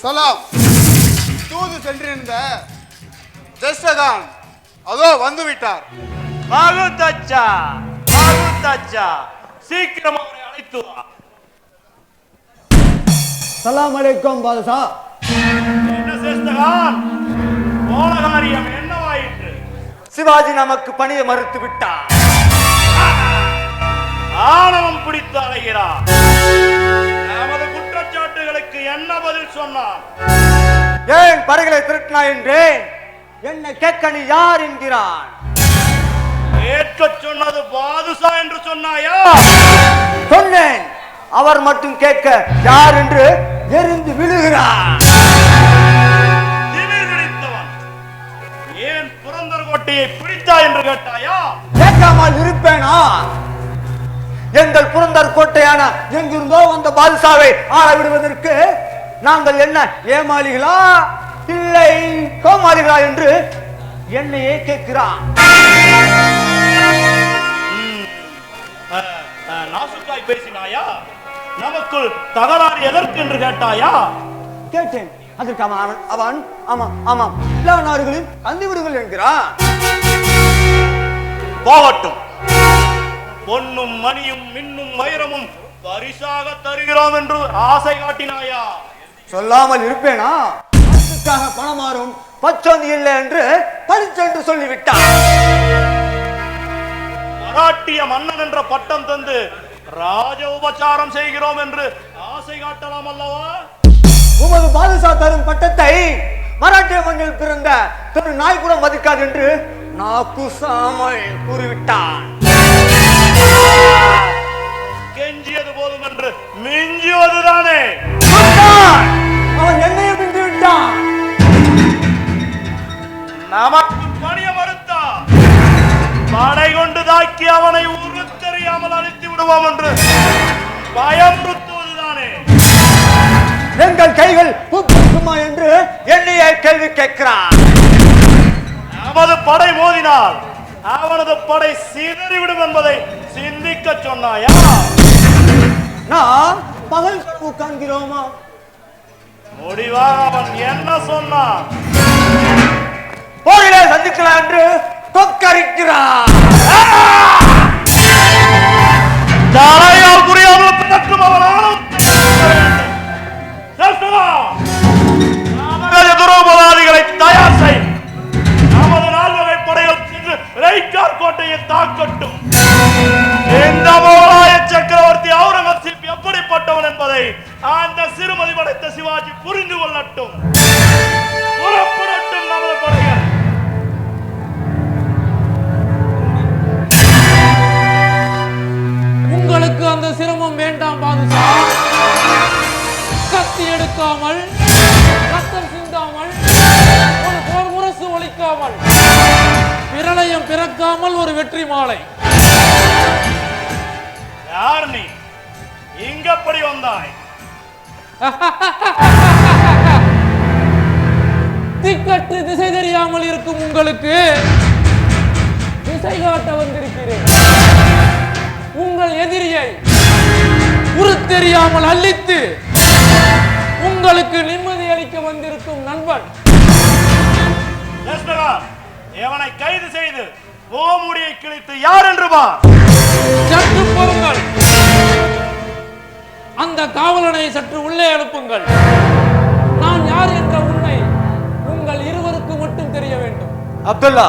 சலாம். தூது சென்றிருந்த ஜெஸ்டகான் அதோ வந்து விட்டார் மகுத்தச்சா மகுத்தச்சா சீக்கிரம் அவரை அழைத்து வா. சலாம் அலைக்கும் பாதுஷா. என்ன சேஸ்தகான் போன காரியம் என்னவாயிற்று? சிவாஜி நமக்கு பணியை மறுத்து விட்டார் ஆணவம் பிடித்து அலைகிறார் என்ன பதில் சொன்னார்? ஏன் படைகளை திருட்டினா என்றேன் என்னை கேட்க நீ யார் என்கிறான் கேட்க சொன்னது பாதுஷா என்று சொன்னாயா? சொன்னேன். அவர் மட்டும் கேட்க யார் என்று எரிந்து விழுகிறார். ஏன் புரந்தர் கோட்டையை பிடித்தா என்று கேட்டாயா? கேட்காமல் இருப்பேனா? எங்கள் புரந்தர் கோட்டையான எங்கிருந்தோ வந்த பாதுஷாவை ஆள விடுவதற்கு நாங்கள் என்ன ஏமாளிகளா? இல்லை கோமாளிகளா என்று என்னையே கேட்கிறான். நாசுக்காய் பேசினாயா? நமக்குள் தகராறு எதற்கு என்று கேட்டாயா? கேட்டேன். அதற்கு அவன் அவன் ஆமா ஆமாம் எல்லா நாடுகளில் கந்து விடுங்கள் என்கிறான். போகட்டும். பொன்னும் மணியும் மின்னும் வைரமும் பரிசாக தருகிறோம் என்று ஆசை காட்டினாயா? சொல்லாமல் இருப்பேனா? அதுக்காக பணமாறும் பச்சோந்தி இல்லை என்று பரிச்சென்று சொல்லிவிட்டான் மராட்டிய மன்னன் என்ற பட்டம் தந்து ராஜ உபச்சாரம் செய்கிறோம் என்று ஆசை காட்டலாம் அல்லவா? உமது பாதுஷா தரும் பட்டத்தை மராட்டிய மண்ணில் பிறந்த திரு நாய் கூட மதிக்காது என்று நாக்குசாமல் கூறிவிட்டான். கெஞ்சியது போதும் என்று மிஞ்சுவதுதானே. அவன் என்னையும் மின்று விட்டான். நமக்கு பணிய மறுத்தா. படை கொண்டு தாக்கி அவனை உரு தெரியாமல் அழித்து விடுவோம் என்று பயமுறுத்துவதுதானே எங்கள் கைகள் பூக்குமா என்று என்னையே கேள்வி கேட்கிறான். நமது படை மோதினால் அவனது படை சிதறிவிடும் என்பதை சிந்திக்க சொன்னாயா? நாம் பகல் கனவு காண்கிறோமா? முடிவாக அவன் என்ன சொன்னான்? போரிலே சந்திக்கலாம் என்று கொக்கரிக்கிறான் புரிந்து கொள்ளட்டும். புறப்படட்டும் நமது படைகள் உங்களுக்கு அந்த சிரமம் வேண்டாம் பாதுஷா. கத்தி எடுக்காமல் ரத்தம் சிந்தாமல் ஒரு போர் முரசு ஒலிக்காமல் பிரளயம் பிறக்காமல் ஒரு வெற்றி மாலை. யார் நீ? இங்கப்படி வந்தாய். திக்கற்று திசை தெரியாமல் இருக்கும் உங்களுக்கு திசை காட்ட வந்திருக்கிறேன். உங்கள் எதிரியை உருத்தெரியாமல் அள்ளித்து உங்களுக்கு நிம்மதி அளிக்க வந்திருக்கும் நண்பன். இவனை கைது செய்து முகமூடியை கிழித்து யார் என்று சற்று பொறுங்கள். அந்த காவலனை சற்று உள்ளே அனுப்புங்கள். நான் யார் என்ற உண்மை உங்கள் இருவருக்கு மட்டும் தெரிய வேண்டும். அப்துல்லா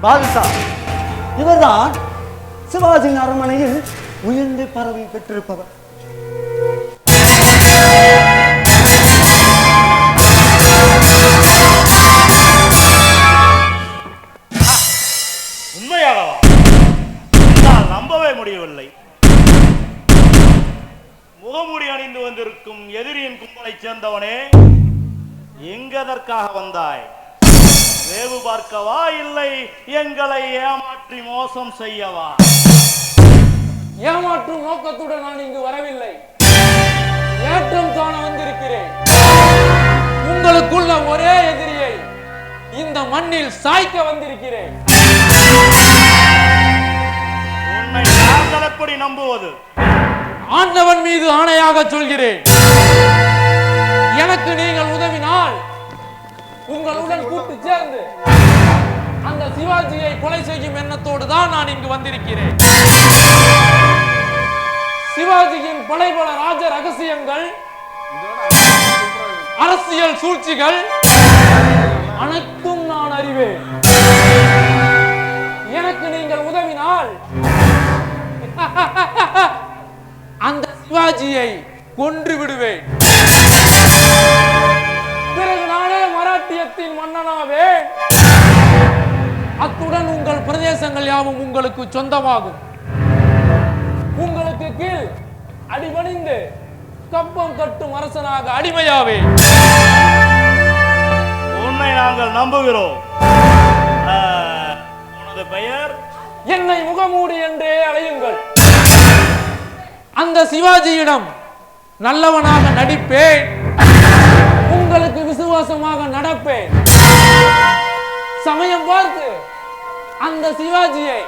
பாதுஷா. இவர்தான் சிவாஜி அரண்மனையில் உயர்ந்து பறவை பெற்றிருப்பவர். உண்மையாகவா? என்னால் நம்பவே முடியவில்லை. முகமூடி அணிந்து வந்திருக்கும் எதிரியின் கும்பலைச் சேர்ந்தவனே எங்கதற்காக வந்தாய்? வேவு பார்க்கவா? இல்லை. எங்களை ஏமாற்றி மோசம் செய்யவா? ஏமாற்றும் நோக்கத்துடன் நான் இங்கு வரவில்லை. ஏற்றம் காண வந்திருக்கிறேன். உங்களுக்குள்ள ஒரே எதிரியை இந்த மண்ணில் சாய்க்க வந்திருக்கிறேன். உன்னை நாங்கள் எப்படி நம்புவது? ஆண்டவன் மீது ஆணையாக சொல்கிறேன். எனக்கு நீங்கள் உதவினால் உங்களுடன் கூட்டு சேர்ந்து அந்த சிவாஜியை கொலை செய்யும் எண்ணத்தோடு தான் நான் இங்கு வந்திருக்கிறேன். சிவாஜியின் படைபல ராஜ ரகசியங்கள் அரசியல் சூழ்ச்சிகள் அனைத்தும் நான் அறிவேன். எனக்கு நீங்கள் உதவினால் அந்த சிவாஜியை கொன்று விடுவேன். மராட்டியத்தின் மன்னனாவே. அத்துடன் உங்கள் பிரதேசங்கள் யாவும் உங்களுக்கு சொந்தமாகும். உங்களுக்கு கீழ் அடிபணிந்து கப்பம் கட்டும் அரசனாக அடிமையாவே. உன்னை நாங்கள் நம்புகிறோம். உனது பெயர்? என்னை முகமூடி என்றே அழையுங்கள். அந்த சிவாஜியிடம் நல்லவனாக நடிப்பேன். விசுவாசமாக நடப்பேன். சமயம் பார்த்து அந்த சிவாஜியை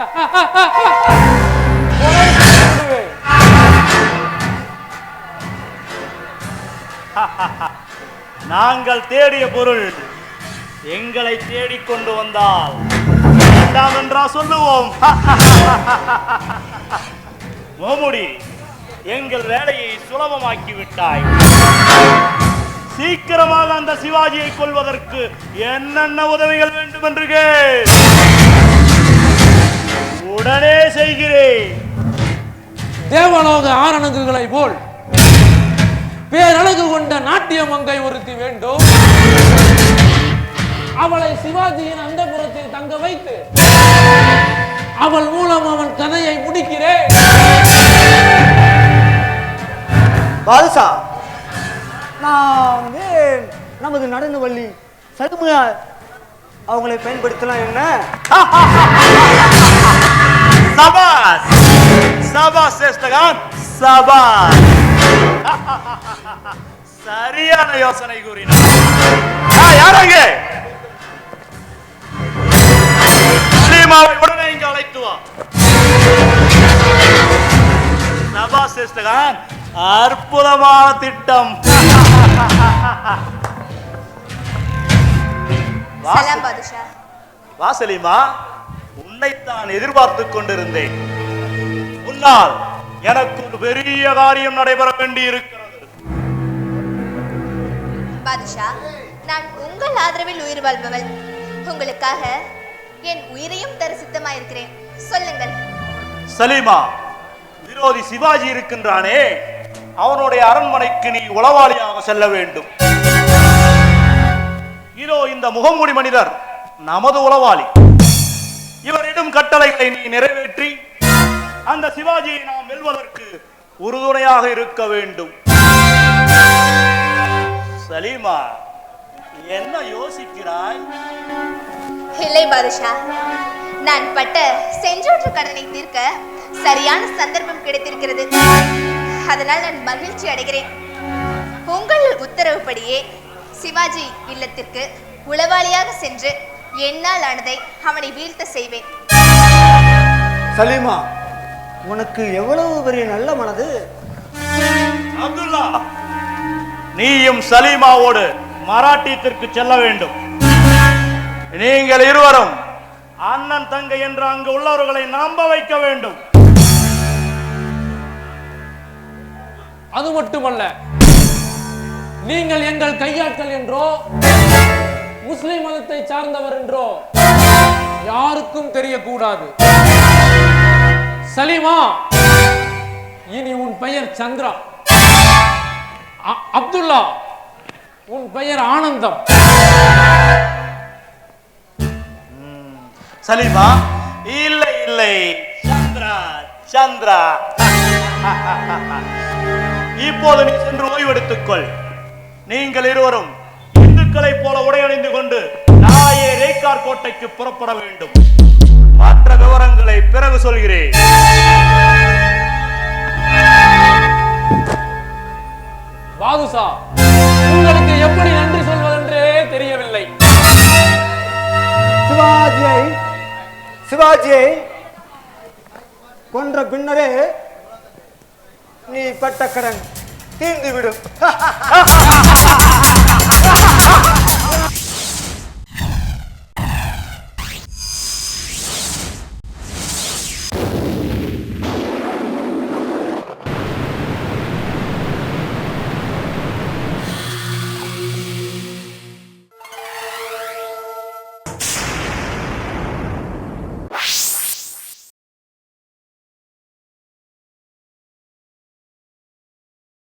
நாங்கள் தேடிய பொருள் எங்களை தேடிக் கொண்டு வந்தால் வேண்டாம் என்றா சொல்லுவோம். மோமுடி எங்கள் வேலையை சுலபமாக்கி விட்டாய். சீக்கிரமாக அந்த சிவாஜியை கொல்வதற்கு என்னென்ன உதவிகள் வேண்டும் என்று கேள். உடனே செய்கிறேன். தேவலோக ஆரணங்குகளை போல் பேரழகு கொண்ட நாட்டிய மங்கை ஒருத்தி வேண்டும். அவளை சிவாஜியின் அந்தபுரத்தில் தங்க வைத்து அவள் மூலம் அவன் கதையை முடிக்கிறேன். பாதுஷா நான் ஏன் நமது நடன வள்ளி சடுமையா அவங்களை பயன்படுத்தலாம் என்ன? சபாஸ் சபாஸ் சேஷ்டகான் சபாஸ் சரியான யோசனை கூறினார். ஆ, யார் அங்கே? உடனே இங்கு அழைத்து வா. சபாஸ் சேஷ்டகான் அற்புதமான திட்டம். வா, சலாம் பாதுஷா வா சலீமா உன்னைத்தான் எதிர்பார்த்து கொண்டிருந்தேன். உன்னால் எனக்கு ஒரு பெரிய காரியம் நடைபெற வேண்டி இருக்கிறது பாதுஷா நான் உங்கள் ஆதரவில் உயிர் வாழ்பவள். உங்களுக்காக என் உயிரையும் தர சித்தமாயிருக்கிறேன் சொல்லுங்கள். சலீமா விரோதி சிவாஜி இருக்கின்றானே? அவனுடைய அரண்மனைக்கு நீ உளவாளியாக செல்ல வேண்டும். இதோ இந்த முகமூடி மனிதர் நமது உளவாளி. இவரிடம் கட்டளைகளை நீ நிறைவேற்றி அந்த சிவாஜியை நாம் வெல்வதற்கு உறுதுணையாக இருக்க வேண்டும். சலீமா என்ன யோசிக்கிறாய்? இல்லை பாதுஷா. நான் பட்ட செஞ்சோற்று கடனை தீர்க்க சரியான சந்தர்ப்பம் கிடைத்திருக்கிறது அதனால் நான் மகிழ்ச்சி அடைகிறேன். உங்கள் உத்தரவுப்படியே சிவாஜி இல்லத்திற்கு உளவாளியாக சென்று என்னால் ஆனதை அவனை வீழ்த்த செய்வேன். சலீமா உனக்கு எவ்வளவு பெரிய நல்ல மனது? அப்துல்லா நீயும் சலீமாவோடு மராட்டியத்திற்கு செல்ல வேண்டும். நீங்கள் இருவரும் அண்ணன் தங்கை என்று அங்கு உள்ளவர்களை நம்ப வைக்க வேண்டும். அது மட்டுமல்ல நீங்கள் எங்கள் கையாட்கள் என்றோ முஸ்லிம் மதத்தை சார்ந்தவர் என்றோ யாருக்கும் தெரியக்கூடாது. சலீமா இனி உன் பெயர் சந்திரா. அ- அப்துல்லா உன் பெயர் ஆனந்தம். சலீமா இல்லை இல்லை. சந்திரா சந்திரா. இப்போது நீ சென்று ஓய்வெடுத்துக்கொள். நீங்கள் இருவரும் இந்துக்களைப் போல உடையணிந்து கொண்டு நாயேறி புதுக்கோட்டைக்கு புறப்பட வேண்டும். மற்ற விவரங்களை பிறகு சொல்கிறேன். உங்களுக்கு எப்படி நன்றி சொல்வதென்றே தெரியவில்லை. சிவாஜியை சிவாஜியை கொன்ற பின்னரே நீ பட்ட கடன் தீர்ந்துவிடும்.